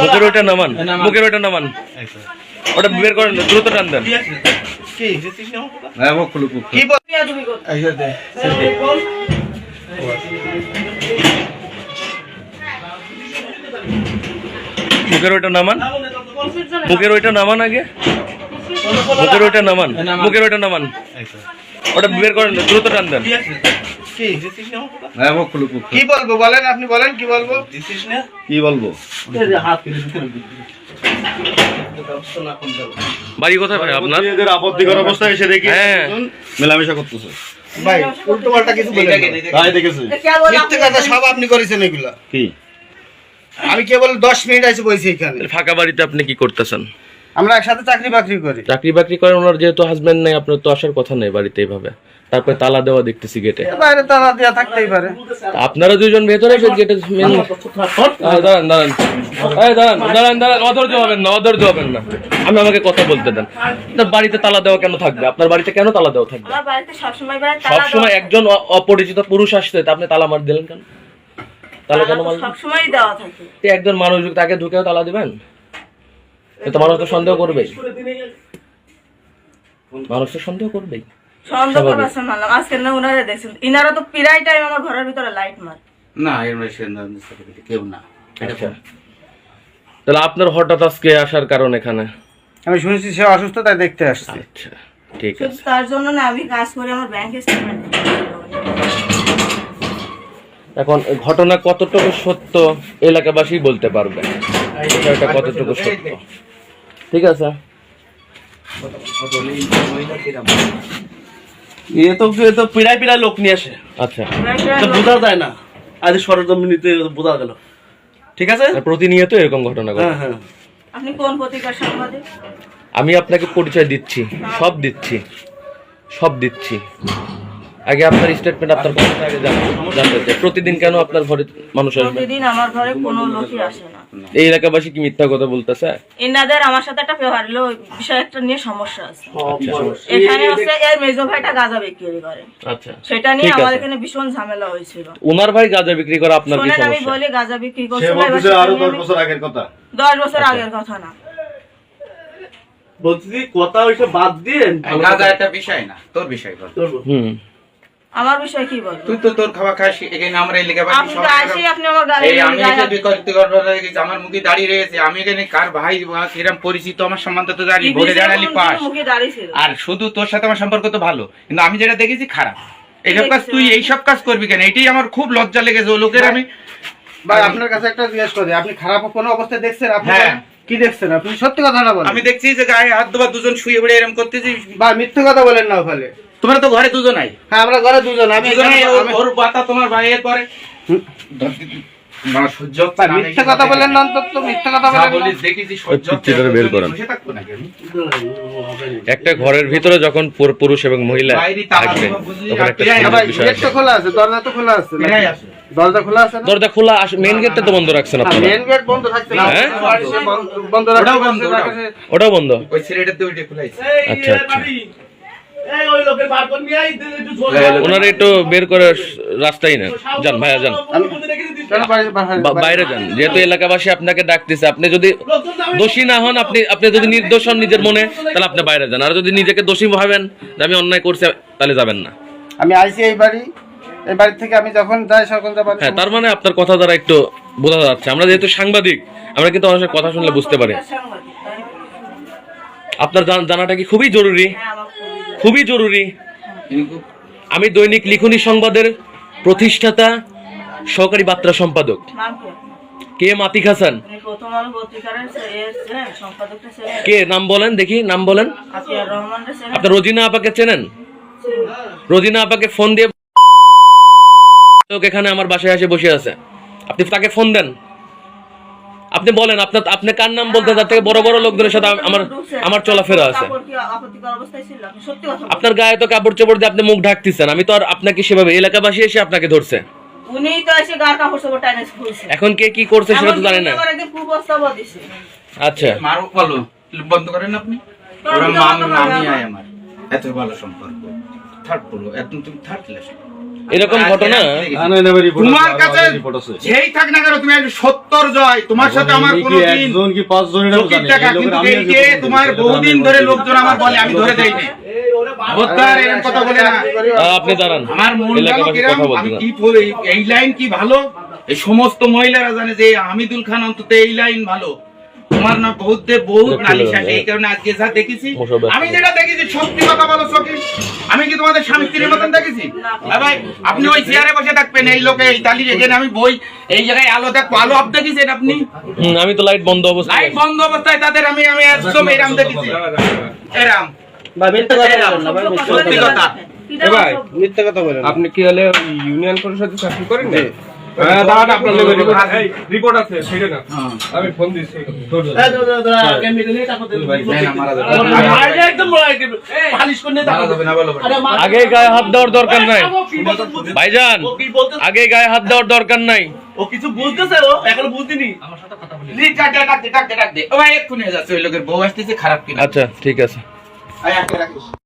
মুখের ওইটা নামান মুখের ওইটা নামান। ওটা বের করেন দ্রুত টান দেন? হ্যাঁ মুখের ওইটা নামান। মুখের ওইটা নামান আগে। মুখের ওইটা নামান। মুখের ওইটা নামান। ওটা বের করেন দ্রুত টান দেন। কি? হ্যাঁ মুখ খুলুক মুখ কি বলব বলেন আপনি বলেন কি বলব? দিছিস না কি বলব? বাড়ি কোথায় ভাই আপনার? এদের আপত্তিকর অবস্থা এসে দেখি। হ্যাঁ। মেলামেশা করতেছে। ভাই উল্টো পাল্টা কিছু বলেন না। তাই দেখেছি। মিথ্যে কথা সব আপনি করেছেন এগুলা। কি? আমি কেবল দশ মিনিট আছে বলছি এখানে। ফাঁকা বাড়িতে আপনি কি করতেছেন? আমরা একসাথে চাকরি বাকরি করি। চাকরি বাকরি করেন ওনার যেহেতু হাজবেন্ড নেই আপনার তো আসার কথা নেই বাড়িতে এইভাবে তারপরে তালা দেওয়া দেখতেছি গেটে বাইরে তালা দেওয়া থাকতেই পারে। আপনারা দুজন ভেতরে এসে গেটে মেন দাঁড়ান দাঁড়ান। এই দাঁড়ান দাঁড়ান দাঁড়ান অধৈর্য হবেন না অধৈর্য হবেন না। আমি আমাকে কথা বলতে দেন। আপনার বাড়িতে তালা দেওয়া কেন থাকবে? আপনার বাড়িতে কেন তালা দেওয়া থাকবে? আমার বাড়িতে সবসময় একজন অপরিচিত পুরুষ আসছে তা আপনি তালা মার দিলেন কেন? তালা কেন মারলেন? সবসময় দেওয়া থাকে। একজন মানুষ তাকে ঢুকেও তালা দিবেন? এ তো মানুষ তো সন্দেহ করবেই। মানুষ তো সন্দেহ করবেই। সন্দেহ স্বাভাবিক। মানলাম আজকে না উনারা দেখছেন। ইনারা তো প্রায় টাইম আমার ঘরের ভিতরে লাইট মার। না এর মধ্যে কেউ না। আচ্ছা। তাহলে আপনার হঠাৎ আজকে আসার কারণ এখানে? আমি শুনেছি সে অসুস্থ তাই দেখতে আসছে। আচ্ছা ঠিক আছে। তার জন্য না আমি কাজ করি আমার ব্যাংক স্টেটমেন্ট এখন ঘটনা কতটুকু সত্য এলাকাবাসী বলতে পারবে কতটুকু সত্য? ঠিক আছে। এ তো এ তো পিড়াই পিড়াই লোক নিয়ে আসে। আচ্ছা। তো বোঝা যায় না। আজ সরজমিনিতে বোঝা গেল। ঠিক আছে? প্রতিনিয়ত এরকম ঘটনা ঘটে। হ্যাঁ হ্যাঁ। আপনি কোন পত্রিকার সাংবাদিক? আমি আপনাকে পরিচয় দিচ্ছি। সব দিচ্ছি। সব দিচ্ছি। আগে আপনার স্টেটমেন্ট আপনার কথাটা আগে জানতে চাই। প্রতিদিন কেন আপনার ঘরে মানুষ আসবে? প্রতিদিন আমার ঘরে কোনো লোকই আসে না। এই এলাকাবাসী কি মিথ্যা কথা বলতেছে? ইনাদের আমার সাথে একটা ব্যবহার হলো বিষয় একটা নিয়ে সমস্যা আছে। আচ্ছা এখানে হচ্ছে এর মেজো ভাইটা গাঁজা বিক্রি করে। আচ্ছা সেটা নিয়ে আছে। এখানে ভীষণ ঝামেলা হয়েছিল। ওনার ভাই গাঁজা বিক্রি করে আপনার কি শোনেন আমি বলি গাঁজা বিক্রি সেটা আরও নিয়ে দশ আমি- বছর আগের কথা। দশ বছর আগের কথা না। বলছি কথা ওইসব বাদ দিয়ে গাঁজা একটা বিষয় না তোর বিষয় কর করব হুম। আমার বিষয় কি বলব? তুই তো তোর খাওয়া খাস এখানে আমরা এই আপনি তো আসি আপনি আমার এই আমি বিকল্প আমার মুখে দাঁড়িয়ে রয়েছে আমি এখানে কার ভাই বা কিরম পরিচিত আমার সম্বন্ধে তো জানি দাঁড়ালি কোন পাস। আর শুধু তোর সাথে আমার সম্পর্ক তো ভালো কিন্তু আমি যেটা দেখেছি খারাপ। এইসব কাজ তুই এইসব কাজ করবি কেন? এটাই আমার খুব লজ্জা লেগেছে ও লোকের আমি ভাই আপনার কাছে একটা জিজ্ঞেস করি আপনি খারাপ কোনো অবস্থায় দেখছেন? আপনি হ্যাঁ। কি দেখছেন? আপনি সত্যি কথাটা বলেন। আমি দেখছি যে গায়ে হাত দেওয়া দুজন শুয়ে পড়ে এরকম করতেছি। বা মিথ্যে কথা বলেন না ওখানে। তোমরা তো ঘরে দুজন নাই হ্যাঁ আমরা ঘরে দুজন আমি ওর- বাতা তোমার ভাইয়ের পরে মানে মিথ্যে কথা বলেন না অন্তত মিথ্যে কথা বের করেন। একটা ঘরের ভিতরে যখন পুরুষ এবং মহিলা থাকবে তখন একটা। খোলা আছে দরজা তো খোলা আছে। দরজা খোলা আছে দরজা খোলা মেইন গেটটা তো বন্ধ রাখছেন আপনারা। গেট বন্ধ থাকছে না। হ্যাঁ? বন্ধ- ওটাও বন্ধ, ওই তো ওইটা আচ্ছা, আচ্ছা। ওনারা একটু বের করে রাস্তায় নেন। যান ভাইয়া যান। বাইরে- যান। যেহেতু এলাকাবাসী আপনাকে ডাকতেছে আপনি যদি দোষী না হন আপনি আপনি যদি নির্দোষ হন নিজের মনে তাহলে আপনি বাইরে যান। আর যদি নিজেকে দোষী ভাবেন যে আমি অন্যায় করছি তাহলে যাবেন না। আমি আইসি এই বাড়ি এই বাড়ি থেকে আমি যখন যাই সকল যাবার হ্যাঁ তার মানে আপনার কথা দ্বারা একটু বোঝা যাচ্ছে। আমরা যেহেতু সাংবাদিক আমরা কিন্তু অনেক কথা শুনলে বুঝতে পারি। না? আপনার জানাটা কি খুবই জরুরি? হ্যাঁ, খুবই জরুরি। আমি দৈনিক লিখনী সংবাদের প্রতিষ্ঠাতা সহকারী বার্তা সম্পাদক। কি? মাতিক হাসান। কে? নাম বলেন দেখি নাম বলেন। আপনার রোজিনা আপাকে চেনেন? রোজিনা আপাকে ফোন দিয়ে এখানে আমার বাসায় এসে বসে আছে। আপনি তাকে ফোন দেন। আপনি বলেন আপনার আপনি কার নাম বলতে তার থেকে বড় বড় লোকদের সাথে আমার আমার চলাফেরা আছে? কাপড় কি আপত্তিকর অবস্থায় ছিল? আপনি সত্যি কথা বলুন। আপনার গায়ে তো কাপড় চোপড় দিয়ে আপনি মুখ ঢাকতেছেন। আমি তো আর আপনাকে সেভাবে এলাকাবাসী এসে আপনাকে ধরছে। উনিই তো এসে গার কাপড় চোপড় টাইনে খুলছে। এখন কে কি করছে সেটা তো জানি না। আচ্ছা। মারো বন্ধ করেন আপনি? ওরা মামি আমার। এত ভালো সম্পর্ক। থার্ড পুরো এত তুমি থার্ড ক্লাস এরকম ঘটনা? না না না ভাই রিপোর্ট তোমার কাছে যেই থাক না কেন তুমি সত্তর জয় তোমার সাথে আমার এই একজন কি পাঁচজন এটা টাকা কিন্তু আমি তোমার বহুদিন ধরে লোকজন আমার বলে আমি ধরে দেইনি কথা বলে না। আপনি দাঁড়ান আমার মন গেল এলাকাবাসী কিরম, কথা আমি বলতে কি এই- এই লাইন কি ভালো? এই সমস্ত মহিলারা জানে যে হামিদুল খান অন্তত এই লাইন ভালো। তোমার না বহুত দে বহুত নালিশ আসে এই কারণে আজকে যা দেখেছি আমি যেটা দেখেছি সত্যি কথা বলো সকি আমি কি তোমাদের স্বামী স্ত্রীর মতন দেখেছি? ভাই আপনি ওই চেয়ারে বসে থাকবেন এই লোকে এই তালি এখানে আমি বই এই জায়গায় আলো দেখব আলো আপ দেখেছেন আপনি? আমি তো লাইট বন্ধ অবস্থায় লাইট বন্ধ অবস্থায় তাদের আমি আমি একদম এরাম দেখেছি। এরাম ভাই মিথ্যা কথা বলবেন না ভাই সত্যি কথা ভাই, মিথ্যা কথা বলেন। আপনি কি হলে ইউনিয়ন পরিষদে চাকরি করেন আমি ফোন দিচ্ছি। বলো, বলো। আগে গায়ে হাত দেওয়ার দরকার নাই। ভাইজান? আগে গায়ে হাত দেওয়ার দরকার নাই। ও কিছু বুঝতেছে ও এখনও বুঝিনি জি, ডাক দে, ডাক দে, ডাক দে, ডাক দে। ও ভাই, এক্ষুনি যাচ্ছে, ওই লোকের বউ আসতেছে, খারাপ কিনা। আচ্ছা ঠিক আছে। আয়, আটকে রাখিস।